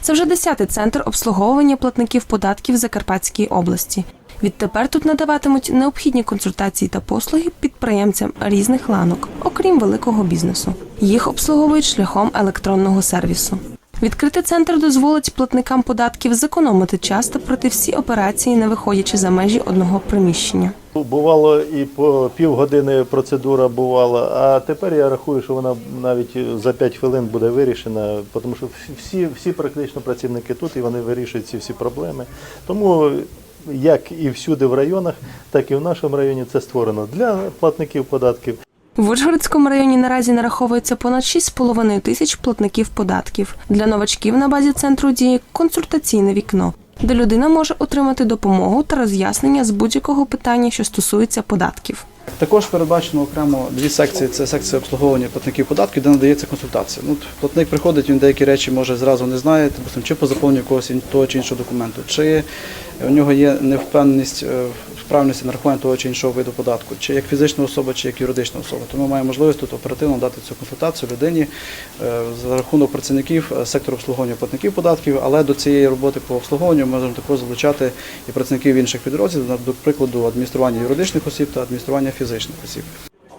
Це вже десятий центр обслуговування платників податків Закарпатській області. Відтепер тут надаватимуть необхідні консультації та послуги підприємцям різних ланок, окрім великого бізнесу. Їх обслуговують шляхом електронного сервісу. Відкрити центр дозволить платникам податків зекономити час та пройти всі операції, не виходячи за межі одного приміщення. Бувало і по півгодини процедура бувала, а тепер я рахую, що вона навіть за 5 хвилин буде вирішена, тому що всі, всі практично працівники тут і вони вирішують ці всі проблеми. Тому як і всюди в районах, так і в нашому районі це створено для платників податків. В Ужгородському районі наразі нараховується понад 6,5 тисяч платників податків. Для новачків на базі центру діє консультаційне вікно, де людина може отримати допомогу та роз'яснення з будь-якого питання, що стосується податків. Також передбачено окремо дві секції. Це секція обслуговування платників податків, де надається консультація. Ну, платник приходить, він деякі речі може зразу не знає, допустим, чи по заповненню когось того чи іншого документу, чи у нього є невпевненість е, в правильності нарахування того чи іншого виду податку, чи як фізична особа, чи як юридична особа. Тому має можливість тут оперативно дати цю консультацію людині е, за рахунок працівників е, сектору обслуговування платників податків, але до цієї роботи по обслуговуванню ми можемо також залучати і працівників інших підрозділів, до прикладу, адміністрування юридичних осіб та адміністрування фізичних осіб.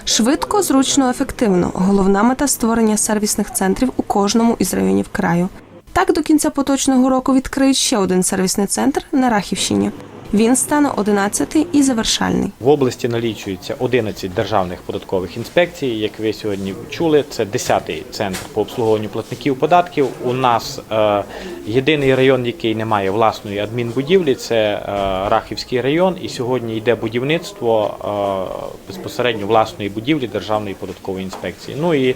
Швидко, зручно, ефективно. Головна мета створення сервісних центрів у кожному із районів краю. Так до кінця поточного року відкриють ще один сервісний центр на Рахівщині. Він стане 11-й і завершальний. В області налічується 11 державних податкових інспекцій. Як ви сьогодні чули, це 10-й центр по обслуговуванню платників податків. У нас е, єдиний район, який не має власної адмінбудівлі, це е, Рахівський район. І сьогодні йде будівництво е, безпосередньо власної будівлі Державної податкової інспекції. Ну і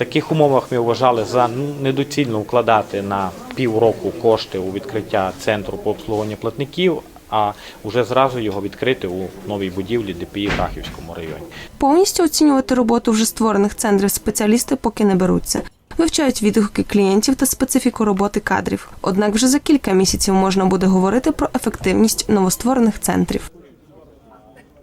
таких умовах ми вважали за недоцільно вкладати на півроку кошти у відкриття центру по обслуговуванню платників, а вже зразу його відкрити у новій будівлі ДПІ в Рахівському районі. Повністю оцінювати роботу вже створених центрів спеціалісти поки не беруться. Вивчають відгуки клієнтів та специфіку роботи кадрів. Однак вже за кілька місяців можна буде говорити про ефективність новостворених центрів.